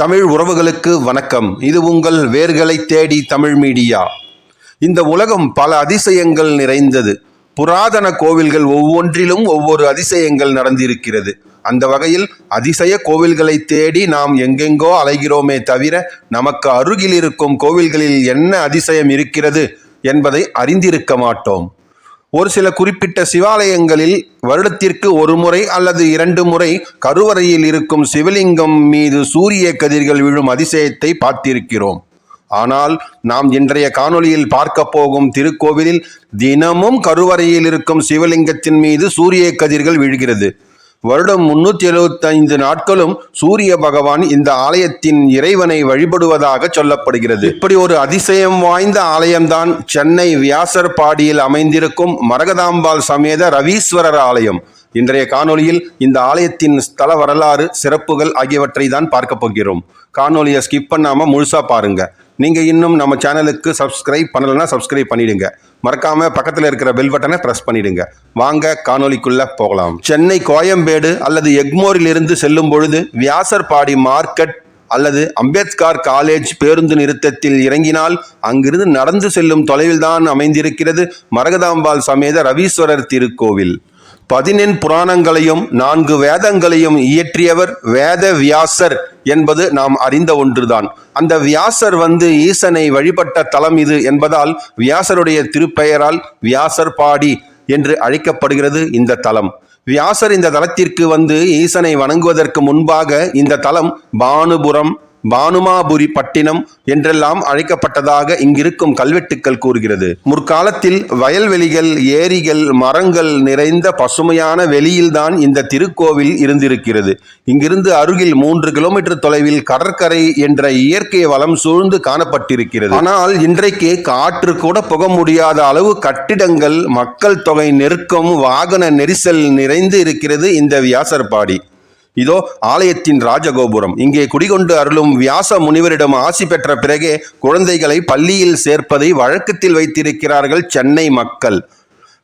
தமிழ் உறவுகளுக்கு வணக்கம். இது உங்கள் வேர்களை தேடி தமிழ் மீடியா. இந்த உலகம் பல அதிசயங்கள் நிறைந்தது. புராதன கோவில்கள் ஒவ்வொன்றிலும் ஒவ்வொரு அதிசயங்கள் நடந்திருக்கிறது. அந்த வகையில் அதிசய கோவில்களை தேடி நாம் எங்கெங்கோ அலைகிறோமே தவிர நமக்கு அருகில் இருக்கும் கோவில்களில் என்ன அதிசயம் இருக்கிறது என்பதை அறிந்திருக்க மாட்டோம். ஒரு சில குறிப்பிட்ட சிவாலயங்களில் வருடத்திற்கு ஒரு முறை அல்லது இரண்டு முறை கருவறையில் இருக்கும் சிவலிங்கம் மீது சூரிய கதிர்கள் விழும் அதிசயத்தை பார்த்திருக்கிறோம். ஆனால் நாம் இன்றைய காணொளியில் பார்க்க போகும் திருக்கோவிலில் தினமும் கருவறையில் இருக்கும் சிவலிங்கத்தின் மீது சூரிய கதிர்கள் விழுகிறது. வருடம் முன்னூத்தி எழுபத்தைந்து நாட்களும் சூரிய பகவான் இந்த ஆலயத்தின் இறைவனை வழிபடுவதாக சொல்லப்படுகிறது. இப்படி ஒரு அதிசயம் வாய்ந்த ஆலயம்தான் சென்னை வியாசர் பாடியில் அமைந்திருக்கும் மரகதாம்பாள் சமேத ரவீஸ்வரர் ஆலயம். இன்றைய காணொளியில் இந்த ஆலயத்தின் ஸ்தல வரலாறு சிறப்புகள் ஆகியவற்றை தான் பார்க்க போகிறோம். காணொலியை ஸ்கிப் பண்ணாமல் முழுசாக பாருங்க. நீங்கள் இன்னும் நம்ம சேனலுக்கு சப்ஸ்கிரைப் பண்ணலைன்னா சப்ஸ்கிரைப் பண்ணிடுங்க. மறக்காம பக்கத்தில் இருக்கிற பெல் பட்டனை ப்ரெஸ் பண்ணிடுங்க. வாங்க காணொலிக்குள்ளே போகலாம். சென்னை கோயம்பேடு அல்லது எக்மோரிலிருந்து செல்லும் பொழுது வியாசர்பாடி மார்க்கெட் அல்லது அம்பேத்கர் காலேஜ் பேருந்து நிறுத்தத்தில் இறங்கினால் அங்கிருந்து நடந்து செல்லும் தொலைவில்தான் அமைந்திருக்கிறது மரகதாம்பாள் சமேத ரவீஸ்வரர் திருக்கோவில். பதினெண் புராணங்களையும் நான்கு வேதங்களையும் இயற்றியவர் வேத வியாசர் என்பது நாம் அறிந்த ஒன்றுதான். அந்த வியாசர் வந்து ஈசனை வழிபட்ட தலம் இது என்பதால் வியாசருடைய திருப்பெயரால் வியாசர் பாடி என்று அழைக்கப்படுகிறது இந்த தலம். வியாசர் இந்த தலத்திற்கு வந்து ஈசனை வணங்குவதற்கு முன்பாக இந்த தலம் பானுபுரம் பானுமாபுரி பட்டினம் என்றெல்லாம் அழைக்கப்பட்டதாக இங்கிருக்கும் கல்வெட்டுக்கள் கூறுகிறது. முற்காலத்தில் வயல்வெளிகள் ஏரிகள் மரங்கள் நிறைந்த பசுமையான வெளியில்தான் இந்த திருக்கோவில் இருந்திருக்கிறது. இங்கிருந்து அருகில் மூன்று கிலோமீட்டர் தொலைவில் கடற்கரை என்ற இயற்கை வளம் சூழ்ந்து காணப்பட்டிருக்கிறது. ஆனால் இன்றைக்கு காற்று கூட புக முடியாத அளவு கட்டிடங்கள் மக்கள் தொகை நெருக்கம் வாகன நெரிசல் நிறைந்து இருக்கிறது இந்த வியாசர்பாடி. இதோ ஆலயத்தின் ராஜகோபுரம். இங்கே குடிகொண்டு அருளும் வியாச முனிவரிடம் ஆசி பெற்ற பிறகே குழந்தைகளை பள்ளியில் சேர்ப்பதை வழக்கத்தில் வைத்திருக்கிறார்கள் சென்னை மக்கள்.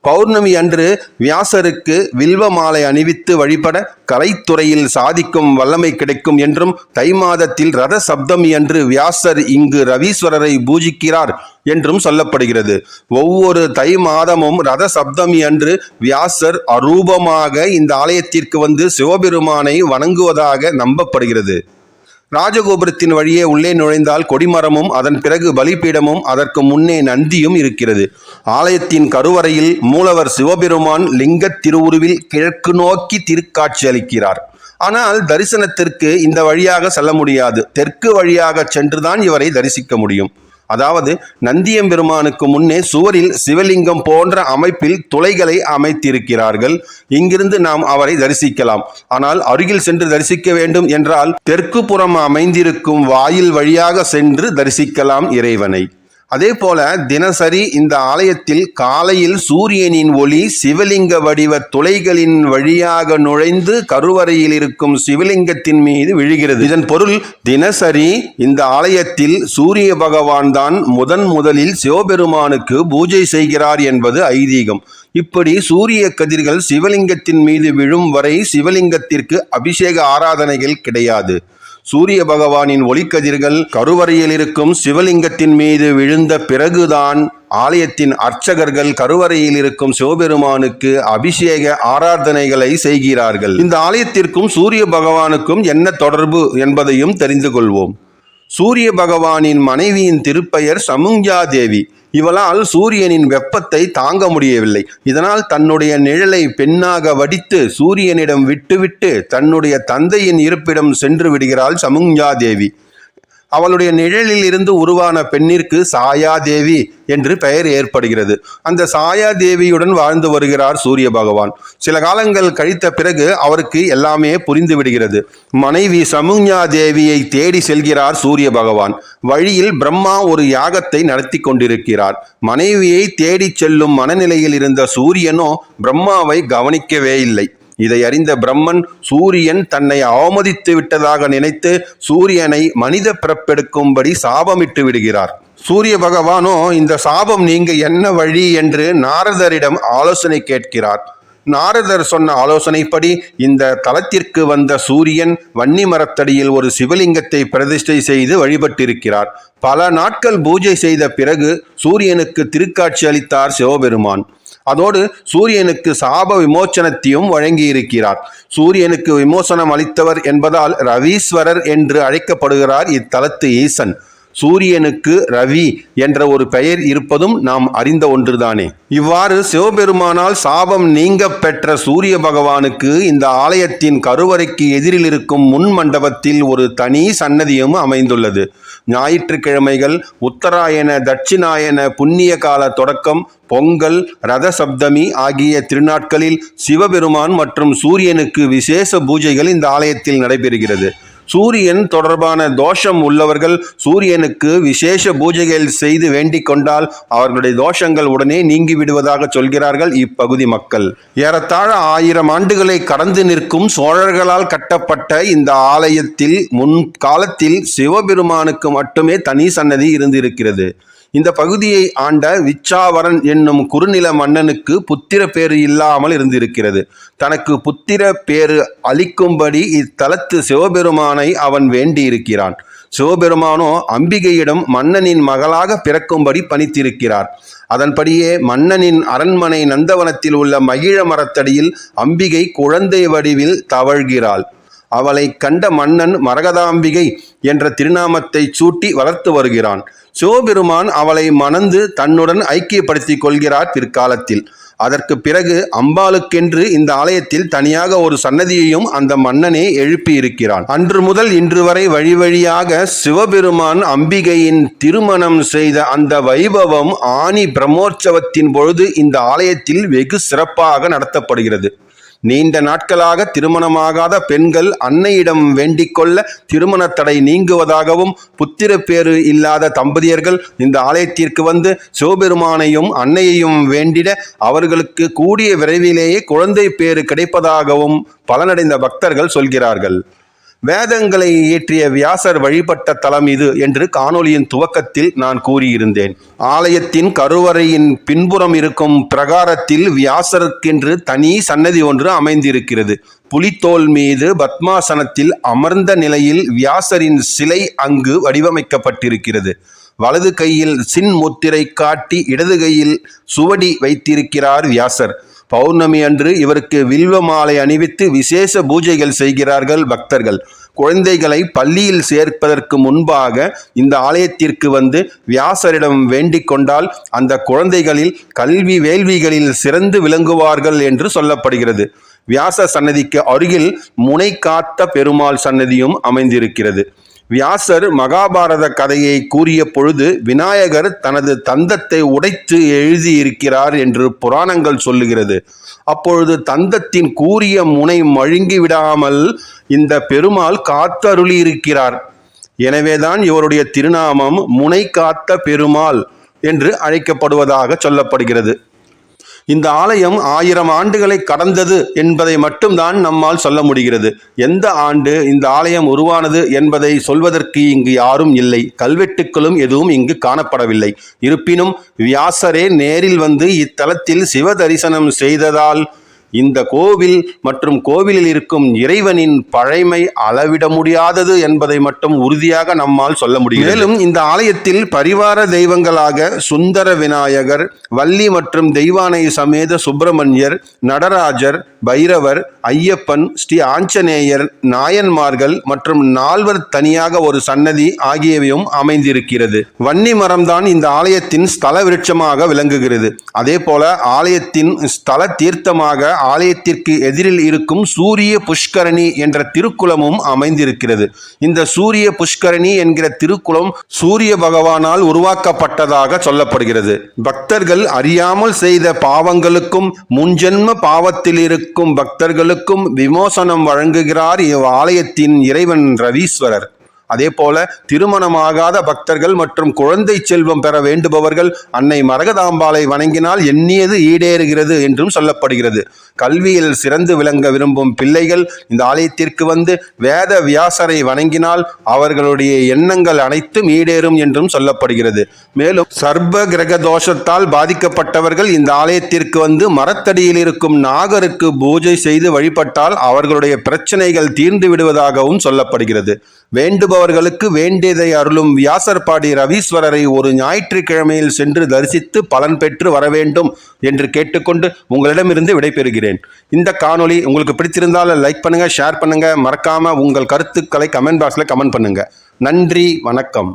பௌர்ணமி அன்று வியாசருக்கு வில்வ மாலை அணிவித்து வழிபட கலைத்துறையில் சாதிக்கும் வல்லமை கிடைக்கும் என்றும் தை மாதத்தில் ரத சப்தமி அன்று வியாசர் இங்கு ரவீஸ்வரரை பூஜிக்கிறார் என்றும் சொல்லப்படுகிறது. ஒவ்வொரு தை மாதமும் ரத சப்தமி அன்று வியாசர் அரூபமாக இந்த ஆலயத்திற்கு வந்து சிவபெருமானை வணங்குவதாக நம்பப்படுகிறது. ராஜகோபுரத்தின் வழியே உள்ளே நுழைந்தால் கொடிமரமும் அதன் பிறகு பலிபீடமும் அதற்கு முன்னே நந்தியும் இருக்கிறது. ஆலயத்தின் கருவறையில் மூலவர் சிவபெருமான் லிங்கத் திருவுருவில் கிழக்கு நோக்கி திருக்காட்சி அளிக்கிறார். ஆனால் தரிசனத்திற்கு இந்த வழியாக செல்ல முடியாது. தெற்கு வழியாக சென்றுதான் இவரை தரிசிக்க முடியும். அதாவது நந்தியம்பெருமானுக்கு முன்னே சுவரில் சிவலிங்கம் போன்ற அமைப்பில் துளைகளை அமைத்திருக்கிறார்கள். இங்கிருந்து நாம் அவரை தரிசிக்கலாம். ஆனால் அருகில் சென்று தரிசிக்க வேண்டும் என்றால் தெற்கு புறம் அமைந்திருக்கும் வாயில் வழியாக சென்று தரிசிக்கலாம் இறைவனை. அதே போல தினசரி இந்த ஆலயத்தில் காலையில் சூரியனின் ஒளி சிவலிங்க வடிவ துளைகளின் வழியாக நுழைந்து கருவறையில் இருக்கும் சிவலிங்கத்தின் மீது விழுகிறது. இதன் பொருள் தினசரி இந்த ஆலயத்தில் சூரிய பகவான் தான் முதன் முதலில் சிவபெருமானுக்கு பூஜை செய்கிறார் என்பது ஐதீகம். இப்படி சூரிய கதிர்கள் சிவலிங்கத்தின் மீது விழும் வரை சிவலிங்கத்திற்கு அபிஷேக ஆராதனைகள் கிடையாது. சூரிய பகவானின் ஒளிக்கதிர்கள் கருவறையில் இருக்கும் சிவலிங்கத்தின் மீது விழுந்த பிறகுதான் ஆலயத்தின் அர்ச்சகர்கள் கருவறையில் இருக்கும் சிவபெருமானுக்கு அபிஷேக ஆராதனைகளை செய்கிறார்கள். இந்த ஆலயத்திற்கும் சூரிய பகவானுக்கும் என்ன தொடர்பு என்பதையும் தெரிந்து கொள்வோம். சூரிய பகவானின் மனைவியின் திருப்பெயர் சமுஞ்சா தேவி. இவளால் சூரியனின் வெப்பத்தை தாங்க முடியவில்லை. இதனால் தன்னுடைய நிழலை பெண்ணாக வடித்து சூரியனிடம் விட்டுவிட்டு தன்னுடைய தந்தையின் இருப்பிடம் சென்று விடுகிறாள் சமுஞ்சா தேவி. அவளுடைய நிழலில் இருந்து உருவான பெண்ணிற்கு சாயாதேவி என்று பெயர் ஏற்படுகிறது. அந்த சாயாதேவியுடன் வாழ்ந்து வருகிறார் சூரிய பகவான். சில காலங்கள் கழித்த பிறகு அவருக்கு எல்லாமே புரிந்து விடுகிறது. மனைவி சமுஞ்ஞா தேவியை தேடி செல்கிறார் சூரிய பகவான். வழியில் பிரம்மா ஒரு யாகத்தை நடத்தி கொண்டிருக்கிறார். மனைவியை தேடிச் செல்லும் மனநிலையில் இருந்த சூரியனோ பிரம்மாவை கவனிக்கவே இல்லை. இதை அறிந்த பிரம்மன் சூரியன் தன்னை அவமதித்து விட்டதாக நினைத்து சூரியனை மனித பிறப்பெடுக்கும்படி சாபமிட்டு விடுகிறார். சூரிய பகவானோ இந்த சாபம் நீங்க என்ன வழி என்று நாரதரிடம் ஆலோசனை கேட்கிறார். நாரதர் சொன்ன ஆலோசனைப்படி இந்த தலத்திற்கு வந்த சூரியன் வன்னி மரத்தடியில் ஒரு சிவலிங்கத்தை பிரதிஷ்டை செய்து வழிபட்டிருக்கிறார். பல நாட்கள் பூஜை செய்த பிறகு சூரியனுக்கு திருக்காட்சி அளித்தார் சிவபெருமான். அதோடு சூரியனுக்கு சாப விமோச்சனத்தையும் வழங்கியிருக்கிறார். சூரியனுக்கு விமோசனம் அளித்தவர் என்பதால் ரவீஸ்வரர் என்று அழைக்கப்படுகிறார் இத்தலத்து ஈசன். சூரியனுக்கு ரவி என்ற ஒரு பெயர் இருப்பதும் நாம் அறிந்த ஒன்றுதானே. இவ்வாறு சிவபெருமானால் சாபம் நீங்க பெற்ற சூரிய பகவானுக்கு இந்த ஆலயத்தின் கருவறைக்கு எதிரில் இருக்கும் முன் மண்டபத்தில் ஒரு தனி சன்னதியும் அமைந்துள்ளது. ஞாயிற்றுக்கிழமைகள் உத்தராயண தட்சிணாயன புண்ணிய கால தொடக்கம் பொங்கல் ரத சப்தமி ஆகிய திருநாட்களில் சிவபெருமான் மற்றும் சூரியனுக்கு விசேஷ பூஜைகள் இந்த ஆலயத்தில் நடைபெறுகிறது. சூரியன் தொடர்பான தோஷம் உள்ளவர்கள் சூரியனுக்கு விசேஷ பூஜைகள் செய்து வேண்டிக் கொண்டால் அவர்களுடைய தோஷங்கள் உடனே நீங்கி விடுவதாக சொல்கிறார்கள் இப்பகுதி மக்கள். ஏறத்தாழ ஆயிரம் ஆண்டுகளை கடந்து நிற்கும் சோழர்களால் கட்டப்பட்ட இந்த ஆலயத்தில் முன் காலத்தில் சிவபெருமானுக்கு மட்டுமே தனி சன்னதி இருந்திருக்கிறது. இந்த பகுதியை ஆண்ட விச்சாவரன் என்னும் குறுநில மன்னனுக்கு புத்திர பேறு இல்லாமல் இருந்திருக்கிறது. தனக்கு புத்திர பேறு அளிக்கும்படி இத்தலத்து சிவபெருமானை அவன் வேண்டியிருக்கிறான். சிவபெருமானோ அம்பிகையிடம் மன்னனின் மகளாக பிறக்கும்படி பணித்திருக்கிறார். அதன்படியே மன்னனின் அரண்மனை நந்தவனத்தில் உள்ள மகிழ மரத்தடியில் அம்பிகை குழந்தை வடிவில் தவழ்கிறாள். அவளை கண்ட மன்னன் மரகதாம்பிகை என்ற திருநாமத்தை சூட்டி வளர்த்து வருகிறான். சிவபெருமான் அவளை மணந்து தன்னுடன் ஐக்கியப்படுத்திக் கொள்கிறார் பிற்காலத்தில். அதற்கு பிறகு அம்பாளுக்கென்று இந்த ஆலயத்தில் தனியாக ஒரு சன்னதியையும் அந்த மன்னனே எழுப்பி இருக்கிறான் அன்று முதல் இன்று வரை வழி வழியாக சிவபெருமான் அம்பிகையின் திருமணம் செய்த அந்த வைபவம் ஆனி பிரம்மோற்சவத்தின் பொழுது இந்த ஆலயத்தில் வெகு சிறப்பாக நடத்தப்படுகிறது. நீண்ட நாட்களாக திருமணமாகாத பெண்கள் அன்னையிடம் வேண்டிக் கொள்ள திருமண தடை நீங்குவதாகவும் புத்திர பேறு இல்லாத தம்பதியர்கள் இந்த ஆலயத்திற்கு வந்து சிவபெருமானையும் அன்னையையும் வேண்டிட அவர்களுக்கு கூடிய விரைவிலேயே குழந்தை பேறு கிடைப்பதாகவும் பலனடைந்த பக்தர்கள் சொல்கிறார்கள். வேதங்களை இயற்றிய வியாசர் வழிபட்ட தலம் இது என்று காணொலியின் துவக்கத்தில் நான் கூறியிருந்தேன். ஆலயத்தின் கருவறையின் பின்புறம் இருக்கும் பிரகாரத்தில் வியாசருக்கென்று தனி சன்னதி ஒன்று அமைந்திருக்கிறது. புலித்தோல் மீது பத்மாசனத்தில் அமர்ந்த நிலையில் வியாசரின் சிலை அங்கு வடிவமைக்கப்பட்டிருக்கிறது. வலது கையில் சின் முத்திரை காட்டி இடது கையில் சுவடி வைத்திருக்கிறார் வியாசர். பௌர்ணமி அன்று இவருக்கு வில்வ மாலை அணிவித்து விசேஷ பூஜைகள் செய்கிறார்கள் பக்தர்கள். குழந்தைகளை பள்ளியில் சேர்ப்பதற்கு முன்பாக இந்த ஆலயத்திற்கு வந்து வியாசரிடம் வேண்டிக் கொண்டால் அந்த குழந்தைகளில் கல்வி வேள்விகளில் சிறந்து விளங்குவார்கள் என்று சொல்லப்படுகிறது. வியாச சன்னதிக்கு அருகில் முனை காத்த பெருமாள் சன்னதியும் அமைந்திருக்கிறது. வியாசர் மகாபாரத கதையை கூறிய பொழுது விநாயகர் தனது தந்தத்தை உடைத்து எழுதியிருக்கிறார் என்று புராணங்கள் சொல்லுகிறது. அப்பொழுது தந்தத்தின் கூறிய முனை மழுங்கி விடாமல் இந்த பெருமாள் காத்தருளி இருக்கிறார் எனவேதான் இவருடைய திருநாமம் முனை காத்த பெருமாள் என்று அழைக்கப்படுவதாக சொல்லப்படுகிறது. இந்த ஆலயம் ஆயிரம் ஆண்டுகளை கடந்தது என்பதை மட்டும்தான் நம்மால் சொல்ல முடிகிறது. எந்த ஆண்டு இந்த ஆலயம் உருவானது என்பதை சொல்வதற்கு இங்கு யாரும் இல்லை. கல்வெட்டுக்களும் எதுவும் இங்கு காணப்படவில்லை. இருப்பினும் வியாசரே நேரில் வந்து இத்தலத்தில் சிவ தரிசனம் செய்ததால் இந்த கோவில் மற்றும் கோவிலில் இருக்கும் இறைவனின் பழைமை அளவிட முடியாதது என்பதை மட்டும் உறுதியாக நம்மால் சொல்ல முடியும் மேலும் இந்த ஆலயத்தில் பரிவார தெய்வங்களாக சுந்தர விநாயகர் வள்ளி மற்றும் தெய்வானை சமேத சுப்பிரமணியர் நடராஜர் பைரவர் ஐயப்பன் ஸ்ரீ ஆஞ்சநேயர் நாயன்மார்கள் மற்றும் நால்வர் தனியாக ஒரு சன்னதி ஆகியவையும் அமைந்திருக்கிறது. வன்னி மரம்தான் இந்த ஆலயத்தின் ஸ்தல விருட்சமாக விளங்குகிறது. அதே போல ஆலயத்தின் ஸ்தல தீர்த்தமாக ஆலயத்திற்கு எதிரில் இருக்கும் சூரிய புஷ்கரணி என்ற திருக்குளமும் அமைந்திருக்கிறது. இந்த சூரிய புஷ்கரணி என்கிற திருக்குளம் சூரிய பகவானால் உருவாக்கப்பட்டதாக சொல்லப்படுகிறது. பக்தர்கள் அறியாமல் செய்த பாவங்களுக்கும் முன்ஜென்ம பாவத்தில் இருக்கும் பக்தர்களுக்கும் விமோசனம் வழங்குகிறார் இவ் ஆலயத்தின் இறைவன் ரவீஸ்வரர். அதே போல திருமணமாகாத பக்தர்கள் மற்றும் குழந்தை செல்வம் பெற வேண்டுபவர்கள் அன்னை மரகதாம்பாளை வணங்கினால் எண்ணியது ஈடேறுகிறது என்றும் சொல்லப்படுகிறது. கல்வியில் சிறந்து விளங்க விரும்பும் பிள்ளைகள் இந்த ஆலயத்திற்கு வந்து வேத வியாசரை வணங்கினால் அவர்களுடைய எண்ணங்கள் அனைத்தும் ஈடேறும் என்றும் சொல்லப்படுகிறது. மேலும் சர்வ கிரக தோஷத்தால் பாதிக்கப்பட்டவர்கள் இந்த ஆலயத்திற்கு வந்து மரத்தடியில் இருக்கும் நாகருக்கு பூஜை செய்து வழிபட்டால் அவர்களுடைய பிரச்சனைகள் தீர்ந்து விடுவதாகவும் சொல்லப்படுகிறது. வேண்டுபவர்களுக்கு வேண்டியதை அருளும் வியாசர்பாடி ரவீஸ்வரரை ஒரு ஞாயிற்றுக்கிழமையில் சென்று தரிசித்து பலன் பெற்று வர வேண்டும் என்று கேட்டுக்கொண்டு உங்களிடமிருந்து விடைபெறுகிறேன். இந்த காணொளி உங்களுக்கு பிடித்திருந்தால் லைக் பண்ணுங்க ஷேர் பண்ணுங்க. மறக்காம உங்கள் கருத்துக்களை கமெண்ட் பாக்ஸில் கமெண்ட் பண்ணுங்க. நன்றி வணக்கம்.